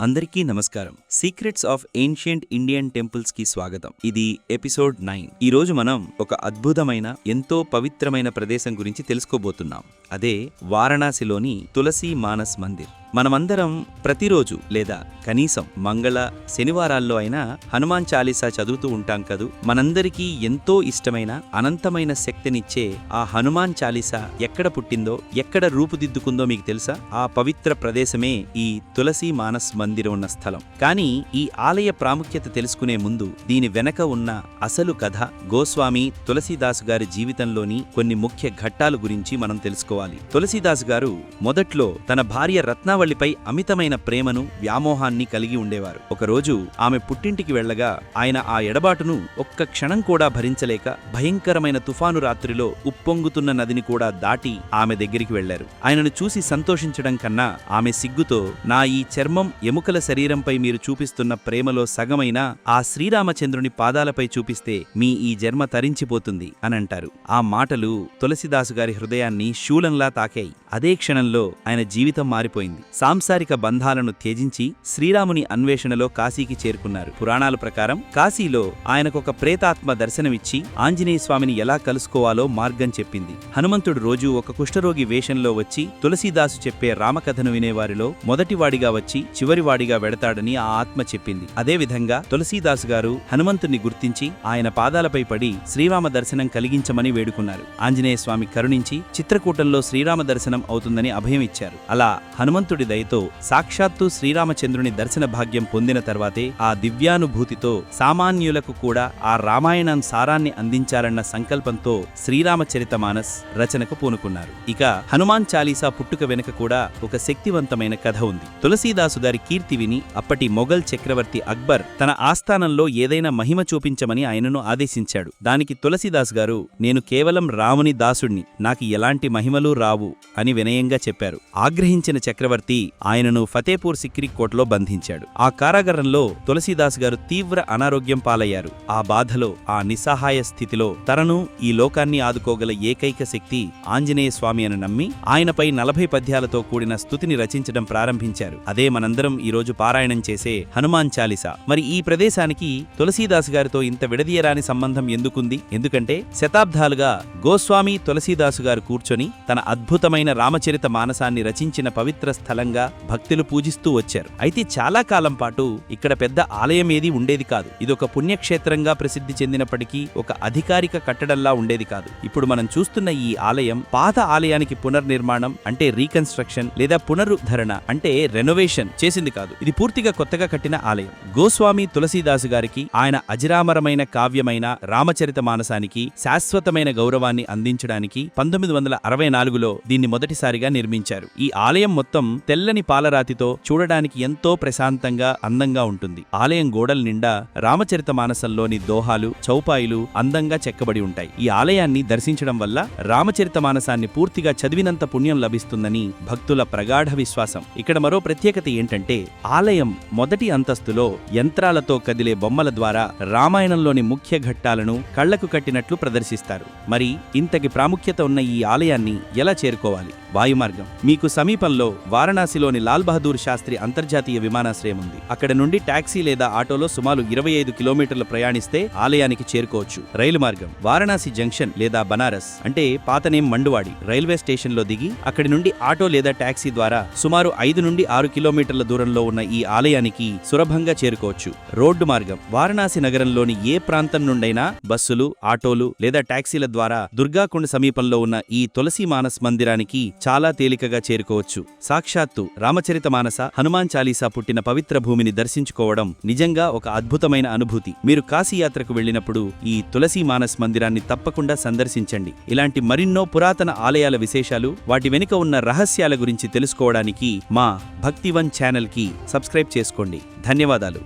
అందరికీ నమస్కారం. Secrets of ancient Indian టెంపుల్స్కి స్వాగతం. ఇది ఎపిసోడ్ నైన్ ఈ రోజు మనం ఒక అద్భుతమైన ఎంతో పవిత్రమైన ప్రదేశం గురించి తెలుసుకోబోతున్నాం. అదే వారణాసిలోని తులసి మానస్ మందిర్. మనమందరం ప్రతిరోజు లేదా కనీసం మంగళ శనివారాల్లో అయినా హనుమాన్ చాలీసా చదువుతూ ఉంటాం కదూ. మనందరికీ ఎంతో ఇష్టమైన అనంతమైన శక్తినిచ్చే ఆ హనుమాన్ చాలీసా ఎక్కడ పుట్టిందో ఎక్కడ రూపుదిద్దుకుందో మీకు తెలుసా? ఆ పవిత్ర ప్రదేశమే ఈ తులసి మానస్ మందిరం ఉన్న స్థలం. కానీ ఈ ఆలయ ప్రాముఖ్యత తెలుసుకునే ముందు దీని వెనక ఉన్న అసలు కథ గోస్వామి తులసీదాసు గారి జీవితంలోని కొన్ని ముఖ్య ఘట్టాలు గురించి మనం తెలుసుకోవాలి. తులసీదాసు గారు మొదట్లో తన భార్య రత్నావళిపై అమితమైన ప్రేమను వ్యామోహాన్ని కలిగి ఉండేవారు. ఒకరోజు ఆమె పుట్టింటికి వెళ్ళగా ఆయన ఆ ఎడబాటును ఒక్క క్షణం కూడా భరించలేక భయంకరమైన తుఫాను రాత్రిలో ఉప్పొంగుతున్న నదిని కూడా దాటి ఆమె దగ్గరికి వెళ్ళారు ఆయనను చూసి సంతోషించడం కన్నా ఆమె సిగ్గుతో నా ఈ చర్మం ఎముకల శరీరంపై మీరు చూపిస్తున్న ప్రేమలో సగమైన ఆ శ్రీరామచంద్రుని పాదాలపై చూపిస్తే మీ ఈ జన్మ తరించిపోతుంది అని అంటారు. ఆ మాటలు తులసిదాసు గారి హృదయాన్ని శూలంలా తాకాయి. అదే క్షణంలో ఆయన జీవితం మారిపోయింది. సాంసారిక బంధాలను త్యజించి శ్రీరాముని అన్వేషణలో కాశీకి చేరుకున్నారు. పురాణాల ప్రకారం కాశీలో ఆయనకొక ప్రేతాత్మ దర్శనమిచ్చి ఆంజనేయ స్వామిని ఎలా కలుసుకోవాలో మార్గం చెప్పింది. హనుమంతుడు రోజు ఒక కుష్ఠరోగి వేషంలో వచ్చి తులసీదాసు చెప్పే రామకథను వినేవారిలో మొదటివాడిగా వచ్చి చివరివాడిగా వెడతాడని ఆ ఆత్మ చెప్పింది. అదేవిధంగా తులసీదాసు గారు హనుమంతుణ్ణి గుర్తించి ఆయన పాదాలపై పడి శ్రీరామ దర్శనం కలిగించమని వేడుకున్నారు. ఆంజనేయస్వామి కరుణించి చిత్రకూటంలో శ్రీరామ దర్శనం అవుతుందని అభయం ఇచ్చారు అలా హనుమంతుడు దయతో సాక్షాత్తు శ్రీరామచంద్రుని దర్శన భాగ్యం పొందిన తర్వాతే ఆ దివ్యానుభూతితో సామాన్యులకు కూడా ఆ రామాయణం సారాన్ని అందించాలన్న సంకల్పంతో శ్రీరామచరితమానస్ రచనకు పూనుకున్నారు. ఇక హనుమాన్ చాలీసా పుట్టుక వెనుక కూడా ఒక శక్తివంతమైన కథ ఉంది. తులసీదాసు గారి కీర్తి విని అప్పటి మొఘల్ చక్రవర్తి అక్బర్ తన ఆస్థానంలో ఏదైనా మహిమ చూపించమని ఆయనను ఆదేశించాడు. దానికి తులసీదాస్ గారు నేను కేవలం రాముని దాసుణ్ణి నాకు ఎలాంటి మహిమలు రావు అని వినయంగా చెప్పారు. ఆగ్రహించిన చక్రవర్తి ఆయనను ఫతేపూర్ సిక్రీ కోట్లో బంధించాడు. ఆ కారాగారంలో తులసీదాస్ గారు తీవ్ర అనారోగ్యం పాలయ్యారు. ఆ బాధలో ఆ నిస్సహాయ స్థితిలో తనను ఈ లోకాన్ని ఆదుకోగల ఏకైక శక్తి ఆంజనేయ స్వామి అని నమ్మి ఆయనపై నలభై పద్యాలతో కూడిన స్థుతిని రచించడం ప్రారంభించారు. అదే మనందరం ఈరోజు పారాయణం చేసే హనుమాన్ చాలీసా. మరి ఈ ప్రదేశానికి తులసీదాస్ గారితో ఇంత విడదీయరాని సంబంధం ఎందుకుంది? ఎందుకంటే శతాబ్దాలుగా గోస్వామి తులసీదాసు గారు కూర్చొని తన అద్భుతమైన రామచరిత మానసాన్ని రచించిన పవిత్ర స్థలం స్థలంగా భక్తులు పూజిస్తూ వచ్చారు. అయితే చాలా కాలం పాటు ఇక్కడ పెద్ద ఆలయం ఏది ఉండేది కాదు. ఇదొక పుణ్యక్షేత్రంగా ప్రసిద్ధి చెందినప్పటికీ ఒక అధికారిక కట్టడంలా ఉండేది కాదు. ఇప్పుడు మనం చూస్తున్న ఈ ఆలయం పాత ఆలయానికి పునర్నిర్మాణం అంటే రీకన్స్ట్రక్షన్ లేదా పునరుద్ధరణ అంటే రెనోవేషన్ చేసింది కాదు. ఇది పూర్తిగా కొత్తగా కట్టిన ఆలయం. గోస్వామి తులసీదాసు గారికి ఆయన అజరామరమైన కావ్యమైన రామచరిత మానసానికి శాశ్వతమైన గౌరవాన్ని అందించడానికి పంతొమ్మిది వందల అరవై నాలుగులో దీన్ని మొదటిసారిగా నిర్మించారు. ఈ ఆలయం మొత్తం తెల్లని పాలరాతితో చూడడానికి ఎంతో ప్రశాంతంగా అందంగా ఉంటుంది. ఆలయం గోడల నిండా రామచరిత మానసంలోని దోహాలు చౌపాయిలు అందంగా చెక్కబడి ఉంటాయి. ఈ ఆలయాన్ని దర్శించడం వల్ల రామచరిత మానసాన్ని పూర్తిగా చదివినంత పుణ్యం లభిస్తుందని భక్తుల ప్రగాఢ విశ్వాసం. ఇక్కడ మరో ప్రత్యేకత ఏంటంటే ఆలయం మొదటి అంతస్తులో యంత్రాలతో కదిలే బొమ్మల ద్వారా రామాయణంలోని ముఖ్య ఘట్టాలను కళ్ళకు కట్టినట్లు ప్రదర్శిస్తారు. మరి ఇంతకి ప్రాముఖ్యత ఉన్న ఈ ఆలయాన్ని ఎలా చేరుకోవాలి? వాయుమార్గం. మీకు సమీపంలో వారణాసిలోని లాల్ బహదూర్ శాస్త్రి అంతర్జాతీయ విమానాశ్రయం ఉంది. అక్కడ నుండి టాక్సీ లేదా ఆటోలో సుమారు ఇరవై ఐదు కిలోమీటర్లు ప్రయాణిస్తే ఆలయానికి చేరుకోవచ్చు. రైలు మార్గం. వారణాసి జంక్షన్ లేదా బనారస్ అంటే పాతనేం మండువాడి. రైల్వే స్టేషన్లో దిగి అక్కడి నుండి ఆటో లేదా టాక్సీ ద్వారా సుమారు ఐదు నుండి ఆరు కిలోమీటర్ల దూరంలో ఉన్న ఈ ఆలయానికి సులభంగా చేరుకోవచ్చు. రోడ్డు మార్గం. వారణాసి నగరంలోని ఏ ప్రాంతం నుండైనా బస్సులు ఆటోలు లేదా టాక్సీల ద్వారా దుర్గాకుండ సమీపంలో ఉన్న ఈ తులసి మానస్ మందిరానికి చాలా తేలికగా చేరుకోవచ్చు. సాక్షాత్తు రామచరిత మానస హనుమాన్ చాలీసా పుట్టిన పవిత్ర భూమిని దర్శించుకోవడం నిజంగా ఒక అద్భుతమైన అనుభూతి. మీరు కాశీయాత్రకు వెళ్ళినప్పుడు ఈ తులసీ మానస్ మందిరాన్ని తప్పకుండా సందర్శించండి. ఇలాంటి మరిన్నో పురాతన ఆలయాల విశేషాలు వాటి వెనుక ఉన్న రహస్యాల గురించి తెలుసుకోవడానికి మా భక్తివన్ ఛానల్కి సబ్స్క్రైబ్ చేసుకోండి. ధన్యవాదాలు.